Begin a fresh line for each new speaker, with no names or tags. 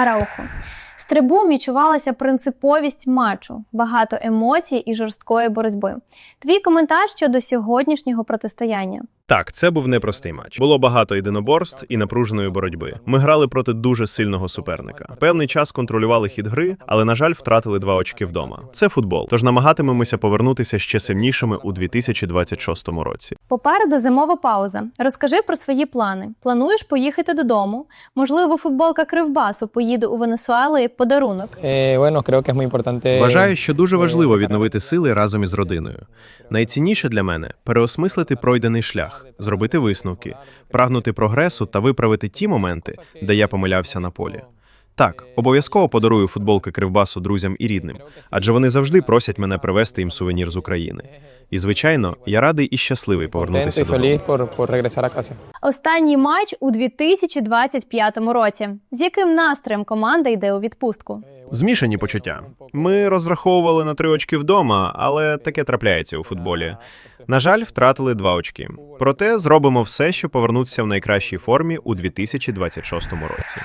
Араухо. З трибун відчувалася принциповість матчу, багато емоцій і жорсткої боротьби. Твій коментар щодо сьогоднішнього протистояння.
Так, це був непростий матч. Було багато єдиноборств і напруженої боротьби. Ми грали проти дуже сильного суперника. Певний час контролювали хід гри, але на жаль, втратили два очки вдома. Це футбол. Тож намагатимемося повернутися ще сильнішими у 2026 році.
Попереду зимова пауза. Розкажи про свої плани. Плануєш поїхати додому? Можливо, футболка Кривбасу поїде у Венесуелу як подарунок.
Importante.
Вважаю, що дуже важливо відновити сили разом із родиною. Найцінніше для мене переосмислити пройдений шлях, зробити висновки, прагнути прогресу та виправити ті моменти, де я помилявся на полі. Так, обов'язково подарую футболки Кривбасу друзям і рідним, адже вони завжди просять мене привезти їм сувенір з України. І звичайно, я радий і щасливий повернутися додому.
Останній матч у 2025 році. З яким настроєм команда йде у відпустку?
Змішані почуття. Ми розраховували на три очки вдома, але таке трапляється у футболі. На жаль, втратили два очки. Проте зробимо все, щоб повернутися в найкращій формі у 2026 році.